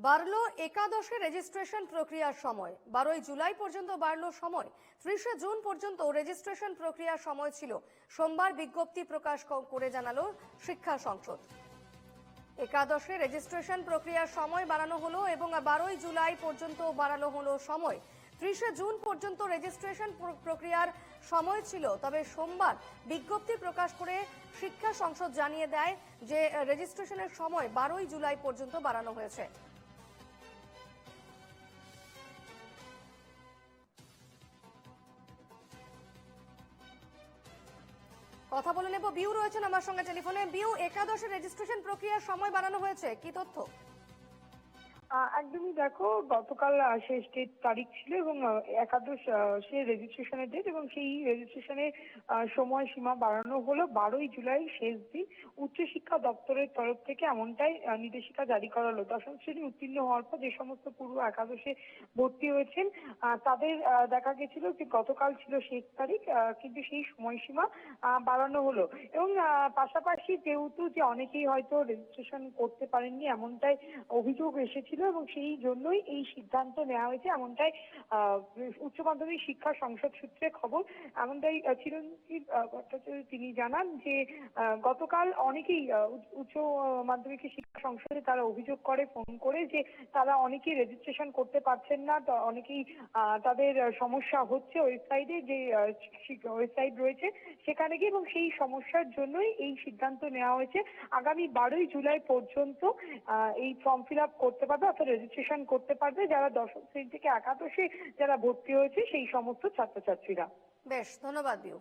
বাড়ল একাদশে রেজিস্ট্রেশন প্রক্রিয়ার সময়। বারোই জুলাই পর্যন্ত বাড়ল সময়। ত্রিশে জুন পর্যন্ত রেজিস্ট্রেশন প্রক্রিয়ার সময় ছিল। সোমবার বিজ্ঞপ্তি প্রকাশ করে জানালো শিক্ষা সংসদ। একাদশে রেজিস্ট্রেশন প্রক্রিয়ার সময় বাড়ানো হলো এবং বারোই জুলাই পর্যন্ত বাড়ানো হলো সময়। ত্রিশে জুন পর্যন্ত রেজিস্ট্রেশন প্র- প্রক্রিয়ার সময় ছিল। তবে সোমবার বিজ্ঞপ্তি প্রকাশ করে শিক্ষা সংসদ জানিয়ে দেয় যে রেজিস্ট্রেশনের সময় বারোই জুলাই পর্যন্ত বাড়ানো হয়েছে। কথা বলে নেব, বিউ রয়েছেন আমার সঙ্গে টেলিফোনে। বিউ একাদশের রেজিস্ট্রেশন প্রক্রিয়ার সময় বাড়ানো হয়েছে, কি তথ্য? একদমই দেখো, গতকাল শেষ ডেট তারিখ ছিল এবং একাদশ সে রেজিস্ট্রেশনের ডেট এবং সেই রেজিস্ট্রেশনের সময় সীমা বাড়ানো হলো বারোই জুলাই শেষ দিন। উচ্চশিক্ষা দপ্তরের তরফ থেকে এমনটাই নির্দেশিকা জারি করা হলো। দশম শ্রেণি উত্তীর্ণ হওয়ার পর যে সমস্ত পূর্ব একাদশে ভর্তি হয়েছেন তাদের দেখা গেছিল যে গতকাল ছিল শেষ তারিখ কিন্তু সেই সময়সীমা বাড়ানো হলো। এবং পাশাপাশি যেহেতু যে অনেকেই হয়তো রেজিস্ট্রেশন করতে পারেননি এমনটাই অভিযোগ এসেছিল এবং সেই জন্যই এই সিদ্ধান্ত নেওয়া হয়েছে। এমনটাই উচ্চ মাধ্যমিক শিক্ষা সংসদ সূত্রে খবর। এমনটাই আহ, ভট্টাচার্য তিনি জানান যে গতকাল অনেকেই উচ্চ- মাধ্যমিক শিক্ষা সংসদে তারা অভিযোগ করে, ফোন করে যে তারা অনেকেই রেজিস্ট্রেশন করতে পারছেন না অনেকেই তাদের সমস্যা হচ্ছে ওয়েবসাইটে যে ওয়েবসাইট রয়েছে সেখানে গিয়ে এবং সেই সমস্যার জন্যই এই সিদ্ধান্ত নেওয়া হয়েছে। আগামী বারোই জুলাই পর্যন্ত এই ফর্ম ফিল আপ করতে পারবে অর্থাৎ রেজিস্ট্রেশন করতে পারবে যারা দশম শ্রেণি থেকে একাদশে যারা ভর্তি হয়েছে সেই সমস্ত ছাত্রছাত্রীরা। বেশ, ধন্যবাদ বিউ